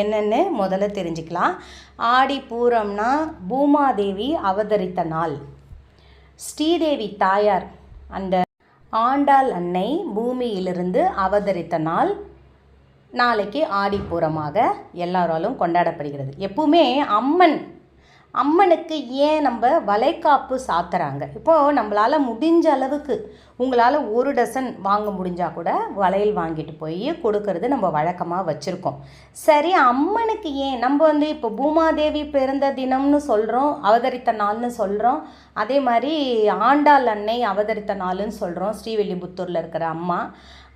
என்னென்னு முதல்ல தெரிஞ்சுக்கலாம். ஆடி பூரம்னா பூமாதேவி அவதரித்த நாள். ஸ்ரீதேவி தாயார் அந்த ஆண்டாள் அன்னை பூமியிலிருந்து அவதரித்த நாள். நாளைக்கு ஆடிப்பூரமாக எல்லாராலும் கொண்டாடப்படுகிறது. எப்பவுமே அம்மன் அம்மனுக்கு ஏன் நம்ம வளைகாப்பு சாத்துறாங்க? இப்போது நம்மளால் முடிஞ்ச அளவுக்கு உங்களால் ஒரு டசன் வாங்க முடிஞ்சால் கூட வளையல் வாங்கிட்டு போய் கொடுக்கறது நம்ம வழக்கமாக வச்சுருக்கோம். சரி அம்மனுக்கு ஏன்? நம்ம வந்து இப்போ பூமாதேவி பிறந்த தினம்னு சொல்கிறோம் அவதரித்த நாள்னு சொல்கிறோம் அதே மாதிரி ஆண்டாள் அன்னை அவதரித்த நாள்னு சொல்கிறோம் ஸ்ரீவில்லிபுத்தூரில் இருக்கிற அம்மா.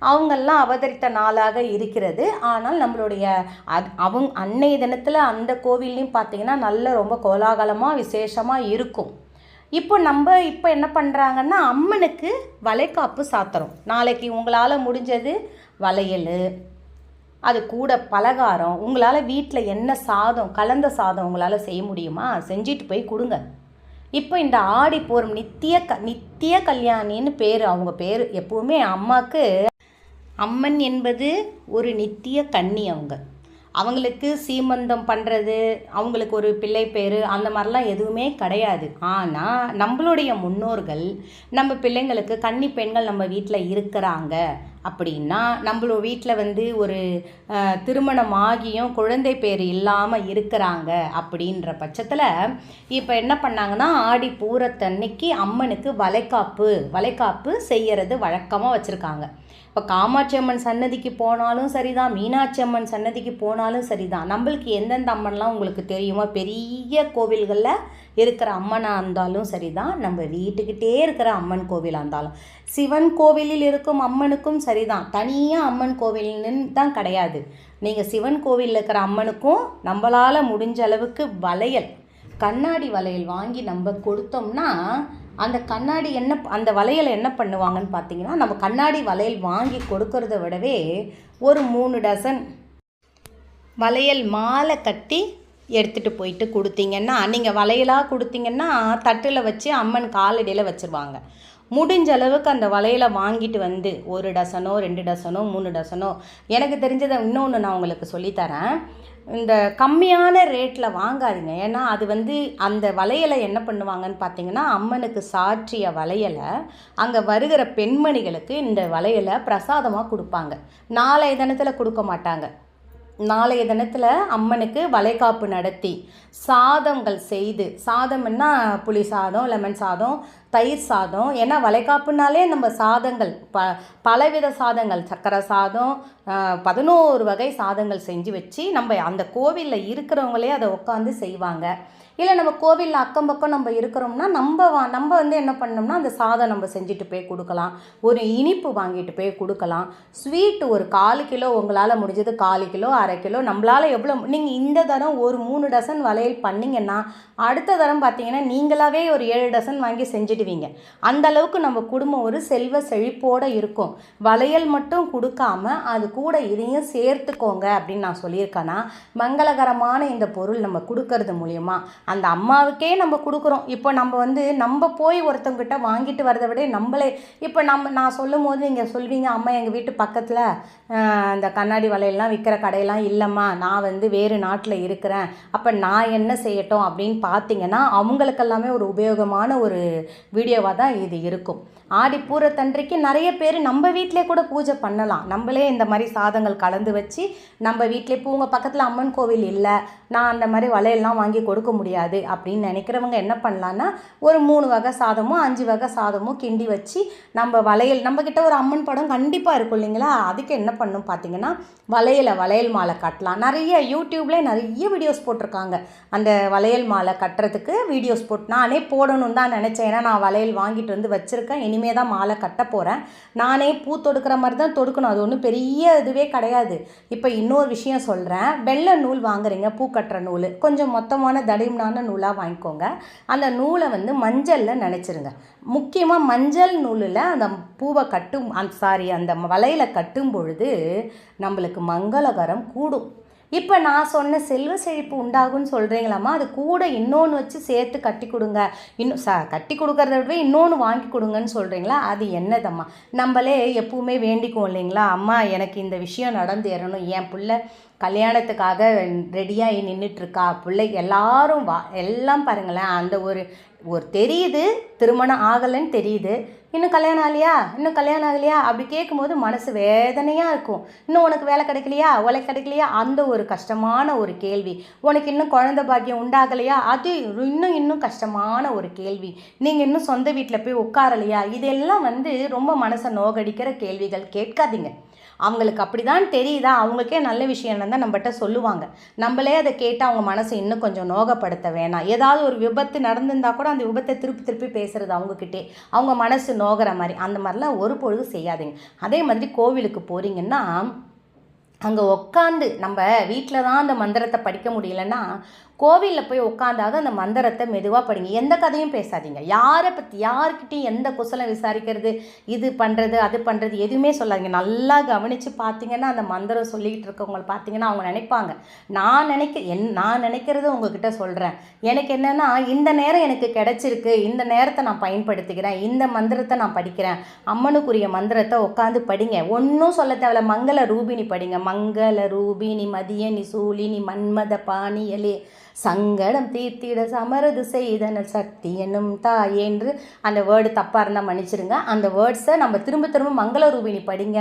அவங்கெல்லாம் அவதரித்த நாளாக இருக்கிறது. ஆனால் நம்மளுடைய அது அவங்க அன்னைய தினத்தில் அந்த கோவில்லையும் பார்த்தீங்கன்னா நல்ல ரொம்ப கோலாகலமாக விசேஷமாக இருக்கும். இப்போ நம்ம இப்போ என்ன பண்ணுறாங்கன்னா அம்மனுக்கு வளைக்காப்பு சாத்துறோம். நாளைக்கு உங்களால் முடிஞ்சது வளையல் அது கூட பலகாரம் உங்களால் வீட்டில் என்ன சாதம் கலந்த சாதம் உங்களால் செய்ய முடியுமா? செஞ்சுட்டு போய் கொடுங்க. இப்போ இந்த ஆடி போரும் நித்திய க நித்திய கல்யாணின்னு பேர் அவங்க பேர் எப்போவுமே அம்மாவுக்கு அம்மன் என்பது ஒரு நித்திய கன்னி அவங்க. அவங்களுக்கு சீமந்தம் பண்ணுறது அவங்களுக்கு ஒரு பிள்ளை பேர் அந்த மாதிரிலாம் எதுவுமே கிடையாது. ஆனால் நம்மளுடைய முன்னோர்கள் நம்ம பிள்ளைங்களுக்கு கன்னி பெண்கள் நம்ம வீட்டில் இருக்கிறாங்க அப்படின்னா நம்மளோட வீட்டில் வந்து ஒரு திருமணம் ஆகியும் குழந்தை பேர் இல்லாமல் இருக்கிறாங்க அப்படின்ற பட்சத்தில் இப்போ என்ன பண்ணாங்கன்னா ஆடி பூரத்தன்னைக்கு அம்மனுக்கு வளைக்காப்பு வளைக்காப்பு செய்கிறது வழக்கமாக வச்சுருக்காங்க. இப்போ காமாட்சி அம்மன் சன்னதிக்கு போனாலும் சரிதான் மீனாட்சி அம்மன் சன்னதிக்கு போனாலும் சரிதான். நம்மளுக்கு எந்தெந்த அம்மன்லாம் உங்களுக்கு தெரியுமோ பெரிய கோவில்களில் இருக்கிற அம்மனாக இருந்தாலும் சரிதான். நம்ம வீட்டுக்கிட்டே இருக்கிற அம்மன் கோவிலாக இருந்தாலும். சிவன் கோவிலில் இருக்கும் அம்மனுக்கும் சரிதான். தனியாக அம்மன் கோவில்னு தான் கிடையாது. நீங்கள் சிவன் கோவிலில் இருக்கிற அம்மனுக்கும் நம்மளால் முடிஞ்ச அளவுக்கு வளையல் கண்ணாடி வளையல் வாங்கி நம்ம கொடுத்தோம்னா அந்த கண்ணாடி என்ன அந்த வளையலை என்ன பண்ணுவாங்கன்னு பார்த்தீங்கன்னா நம்ம கண்ணாடி வளையல் வாங்கி கொடுக்கறத விடவே ஒரு மூணு டசன் வளையல் மாலை கட்டி எடுத்துகிட்டு போயிட்டு கொடுத்தீங்கன்னா நீங்கள் வளையலாக கொடுத்தீங்கன்னா தட்டில் வச்சு அம்மன் காலடியில் வச்சுருவாங்க. முடிஞ்ச அளவுக்கு அந்த வளையலை வாங்கிட்டு வந்து ஒரு டசனோ ரெண்டு டசனோ மூணு டசனோ எனக்கு தெரிஞ்சதை இன்னொன்று நான் உங்களுக்கு சொல்லித்தரேன். இந்த கம்மியான ரேட்டில் வாங்காதீங்க. ஏன்னா அது வந்து அந்த வளையலை என்ன பண்ணுவாங்கன்னு பார்த்தீங்கன்னா அம்மனுக்கு சாற்றிய வளையலை அங்கே வருகிற பெண்மணிகளுக்கு இந்த வளையலை பிரசாதமாக கொடுப்பாங்க. நாளைய தினத்தில் கொடுக்க மாட்டாங்க. நாளைய தினத்தில் அம்மனுக்கு வளைகாப்பு நடத்தி சாதங்கள் செய்து சாதம்னா புளி சாதம் லெமன் சாதம் தயிர் சாதம். ஏன்னா வளைகாப்புனாலே நம்ம சாதங்கள் ப பலவித சாதங்கள். சக்கரை சாதம் பதினோரு வகை சாதங்கள் செஞ்சு வச்சு நம்ம அந்த கோவிலில் இருக்கிறவங்களே அதை உட்காந்து செய்வாங்க. இல்லை நம்ம கோவிலில் அக்கம் பக்கம் நம்ம இருக்கிறோம்னா நம்ம வா நம்ம வந்து என்ன பண்ணோம்னா அந்த சாதம் நம்ம செஞ்சுட்டு போய் கொடுக்கலாம். ஒரு இனிப்பு வாங்கிட்டு போய் கொடுக்கலாம். ஸ்வீட்டு ஒரு காலு கிலோ உங்களால் முடிஞ்சது காலு கிலோ அரை கிலோ நம்மளால் எவ்வளோ நீங்கள் இந்த தரம் ஒரு மூணு டசன் வளையல் பண்ணிங்கன்னா அடுத்த தரம் பார்த்தீங்கன்னா நீங்களாவே ஒரு ஏழு டசன் வாங்கி செஞ்சுட்டு செஞ்சுடுவீங்க அந்த அளவுக்கு நம்ம குடும்பம் ஒரு செல்வ செழிப்போடு இருக்கும். வளையல் மட்டும் கொடுக்காம அது கூட இதையும் சேர்த்துக்கோங்க அப்படின்னு நான் சொல்லியிருக்கேன்னா மங்களகரமான இந்த பொருள் நம்ம கொடுக்கறது மூலியமா. அந்த அம்மாவுக்கே நம்ம கொடுக்குறோம். இப்போ நம்ம வந்து நம்ம போய் ஒருத்தவங்கிட்ட வாங்கிட்டு வரதை விட நம்மளே இப்போ நம்ம நான் சொல்லும் போது நீங்கள் சொல்வீங்க அம்மா எங்கள் வீட்டு பக்கத்தில் இந்த கண்ணாடி வலையெல்லாம் விற்கிற கடையெல்லாம் இல்லைம்மா. நான் வந்து வேறு நாட்டில் இருக்கிறேன். அப்போ நான் என்ன செய்யட்டும்? அப்படின்னு பார்த்தீங்கன்னா அவங்களுக்கெல்லாமே ஒரு உபயோகமான ஒரு வீடியோவாக தான் இது இருக்கும். ஆடி பூரத்தன்றைக்கு நிறைய பேர் நம்ம வீட்டிலே கூட பூஜை பண்ணலாம். நம்மளே இந்த மாதிரி சாதங்கள் கலந்து வச்சு நம்ம வீட்டிலே இப்போ உங்கள் பக்கத்தில் அம்மன் கோவில் இல்லை நான் அந்த மாதிரி வளையல்லாம் வாங்கி கொடுக்க முடியாது அப்படின்னு நினைக்கிறவங்க என்ன பண்ணலான்னா ஒரு மூணு வகை சாதமோ அஞ்சு வகை சாதமோ கிண்டி வச்சு நம்ம வளையல் நம்மக்கிட்ட ஒரு அம்மன் படம் கண்டிப்பாக இருக்கும் இல்லைங்களா? அதுக்கு என்ன பண்ணும் பார்த்தீங்கன்னா வளையலை வளையல் மாலை மாலை கட்டலாம். நிறைய யூடியூப்லேயே நிறைய வீடியோஸ் போட்டிருக்காங்க. அந்த வளையல் மாலை கட்டுறதுக்கு வீடியோஸ் போட்டு நானே போடணும்னு தான் நினச்சேன். ஏன்னா நான் வளையல் வாங்கிட்டு வந்து வச்சுருக்கேன். இனிமே தான் மாலை கட்ட போகிறேன் நானே பூ தொடுக்கிற மாதிரி தான் தொடுக்கணும். அது ஒன்றும் பெரிய இதுவே கிடையாது. இப்போ இன்னொரு விஷயம் சொல்கிறேன் வெள்ளை நூல் வாங்குறீங்க பூ கட்டுற நூல். கொஞ்சம் மொத்தமான தடிமனான நூலாக வாங்கிக்கோங்க. அந்த நூலை வந்து மஞ்சளில் நினச்சிருங்க. முக்கியமாக மஞ்சள் நூலில் அந்த பூவை கட்டும் அந்த சாரி அந்த வளையலை கட்டும் பொழுது நம்மளுக்கு மங்களகரம் கூடும். இப்போ நான் சொன்ன செல்வ செழிப்பு உண்டாகும்னு சொல்கிறீங்களாம்மா அது கூட இன்னொன்று வச்சு சேர்த்து கட்டி கொடுங்க. இன்னும் ச கட்டி கொடுக்கறத விட இன்னொன்று வாங்கி கொடுங்கன்னு சொல்கிறீங்களா அது என்னதம்மா? நம்மளே எப்பவுமே வேண்டிக்குவோம் இல்லைங்களா? அம்மா எனக்கு இந்த விஷயம் நடந்தேறணும் என் பிள்ளை கல்யாணத்துக்காக ரெடியாகி நின்றுட்டுருக்கா பிள்ளை எல்லாரும் வா எல்லாம் பாருங்களேன். அந்த ஒரு ஒரு தெரியுது. திருமணம் ஆகலைன்னு தெரியுது. இன்னும் கல்யாணம் ஆகலையா? இன்னும் கல்யாணம் ஆகலையா? அப்படி கேட்கும்போது மனசு வேதனையாக இருக்கும். இன்னும் உனக்கு வேலை கிடைக்கலையா? உலை கிடைக்கலையா? அந்த ஒரு கஷ்டமான ஒரு கேள்வி. உனக்கு இன்னும் குழந்த பாக்கியம் உண்டாகலையா? அது இன்னும் இன்னும் கஷ்டமான ஒரு கேள்வி. நீங்கள் இன்னும் சொந்த வீட்டில் போய் உட்காரலையா? இதெல்லாம் வந்து ரொம்ப மனசை நோகடிக்கிற கேள்விகள். கேட்காதீங்க. அவங்களுக்கு அப்படி தான் தெரியுதா? அவங்களுக்கே நல்ல விஷயம் தான் நம்மகிட்ட சொல்லுவாங்க. நம்மளே அதை கேட்டு அவங்க மனசை இன்னும் கொஞ்சம் நோகப்படுத்த வேணாம். ஏதாவது ஒரு விபத்து நடந்திருந்தால் கூட அந்த விபத்தை திருப்பி திருப்பி பேசுகிறது அவங்கக்கிட்டே அவங்க மனசு நோகிற மாதிரி. அந்த மாதிரிலாம் ஒரு பொழுது செய்யாதுங்க. அதே மாதிரி கோவிலுக்கு போகிறீங்கன்னா அங்கே உட்காந்து நம்ம வீட்டில் தான் அந்த மந்திரத்தை படிக்க முடியலன்னா கோவிலில் போய் உட்காந்தாக அந்த மந்திரத்தை மெதுவாக படிங்க. எந்த கதையும் பேசாதீங்க. யாரை பற்றி யாருக்கிட்டையும் எந்த குசலம் விசாரிக்கிறது இது பண்ணுறது அது பண்ணுறது எதுவுமே சொல்லாதீங்க. நல்லா கவனித்து பார்த்தீங்கன்னா அந்த மந்திரம் சொல்லிக்கிட்டு இருக்கவங்களை பார்த்தீங்கன்னா அவங்க நினைப்பாங்க. நான் நினைக்க என் நான் நினைக்கிறத உங்ககிட்ட சொல்கிறேன் எனக்கு என்னென்னா இந்த நேரம் எனக்கு கிடச்சிருக்கு. இந்த நேரத்தை நான் பயன்படுத்திக்கிறேன். இந்த மந்திரத்தை நான் படிக்கிறேன். அம்மனுக்குரிய மந்திரத்தை உட்காந்து படிங்க. ஒன்றும் சொல்ல தேவையில்ல. மங்கள ரூபினி படிங்க. மங்கள ரூபினி மதியனி சூலினி மன்மத பாணியலே. சங்கடம் தீர்த்திட சமரது செய்தனர் சக்தி என்னும் தாயே என்று அந்த வேர்டு தப்பாக இருந்தால் மன்னிச்சிருங்க. அந்த வேர்ட்ஸை நம்ம திரும்ப திரும்ப மங்கள ரூபினி படிங்க.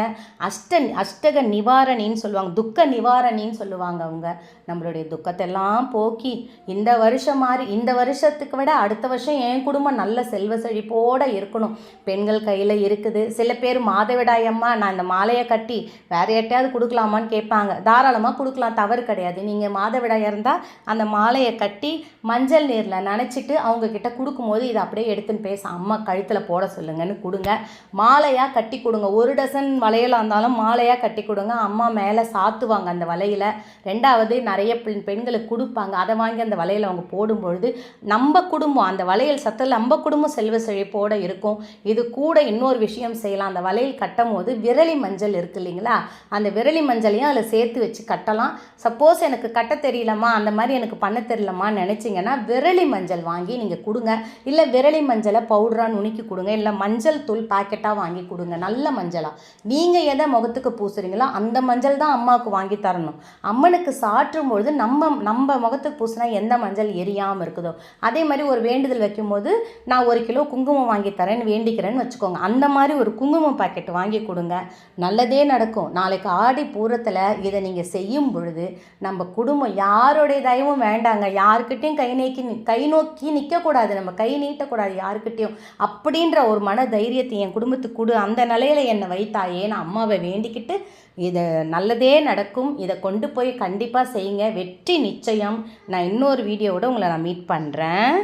அஷ்ட அஷ்டக நிவாரணின்னு சொல்லுவாங்க. துக்க நிவாரணின்னு சொல்லுவாங்க அவங்க. நம்மளுடைய துக்கத்தெல்லாம் போக்கி இந்த வருஷம் மாதிரி இந்த வருஷத்துக்கு விட அடுத்த வருஷம் என் குடும்பம் நல்ல செல்வ செழிப்போடு இருக்கணும். பெண்கள் கையில் இருக்குது. சில பேர் மாதவிடாயம்மா நான் இந்த மாலையை கட்டி வேற யார்ட்டையாவது கொடுக்கலாமான்னு கேட்பாங்க. தாராளமாக கொடுக்கலாம். தவறு கிடையாது. நீங்கள் மாதவிடாய் இருந்தால் அந்த மா மாலையை கட்டி மஞ்சள் நீரில் நினச்சிட்டு அவங்கக்கிட்ட கொடுக்கும்போது இதை அப்படியே எடுத்துன்னு பேச அம்மா கழுத்தில் போட சொல்லுங்கன்னு கொடுங்க. மாலையாக கட்டி கொடுங்க. ஒரு டசன் வளையலாக இருந்தாலும் மாலையாக கட்டி கொடுங்க. அம்மா மேலே சாத்துவாங்க அந்த வலையில் ரெண்டாவது நிறைய பெண் பெண்களுக்கு கொடுப்பாங்க. அதை வாங்கி அந்த வலையில் அவங்க போடும்பொழுது நம்ம குடும்பம் அந்த வளையல் சத்தில் நம்ம குடும்பம் செல்வ செழிப்போடு இருக்கும். இது கூட இன்னொரு விஷயம் செய்யலாம். அந்த வளையல் கட்டும் போது விரலி மஞ்சள் இருக்கு இல்லைங்களா? அந்த விரலி மஞ்சளையும் அதில் சேர்த்து வச்சு கட்டலாம். சப்போஸ் எனக்கு கட்ட தெரியலம்மா. அந்த மாதிரி எனக்கு பண்ண பண்ண தெரிலமா நினச்சிங்கன்னா விரலி மஞ்சள் வாங்கி நீங்கள் கொடுங்க. இல்லை விரலி மஞ்சளை பவுடராக நுணுக்கி கொடுங்க. இல்லை மஞ்சள் தூள் பாக்கெட்டாக வாங்கி கொடுங்க. நல்ல மஞ்சளாக நீங்கள் எதை முகத்துக்கு பூசுறீங்களோ அந்த மஞ்சள் தான் அம்மாவுக்கு வாங்கி தரணும். அம்மனுக்கு சாற்றும் பொழுது நம்ம நம்ம முகத்துக்கு பூசினா எந்த மஞ்சள் எரியாமல் இருக்குதோ? அதே மாதிரி ஒரு வேண்டுதல் வைக்கும்போது நான் ஒரு கிலோ குங்குமம் வாங்கி தரேன்னு வேண்டிக்கிறேன்னு வச்சுக்கோங்க. அந்த மாதிரி ஒரு குங்குமம் பாக்கெட் வாங்கி கொடுங்க. நல்லதே நடக்கும். நாளைக்கு ஆடி பூரத்தில் இதை நீங்கள் செய்யும் பொழுது நம்ம குடும்பம் யாருடைய தயவும் வேண்டாம். வேண்டாங்க யாருக்கிட்டையும் கை நீக்கி கை நோக்கி நிற்கக்கூடாது நம்ம கை நீட்டக்கூடாது யாருக்கிட்டையும் அப்படின்ற ஒரு மன தைரியத்தை என் குடும்பத்துக்கு கொடு. அந்த நிலையில் என்னை வைத்தாயேன்னு அம்மாவை வேண்டிக்கிட்டு இதை நல்லதே நடக்கும். இதை கொண்டு போய் கண்டிப்பாக செய்யுங்க. வெற்றி நிச்சயம். நான் இன்னொரு வீடியோவோட உங்களை நான் மீட் பண்ணுறேன்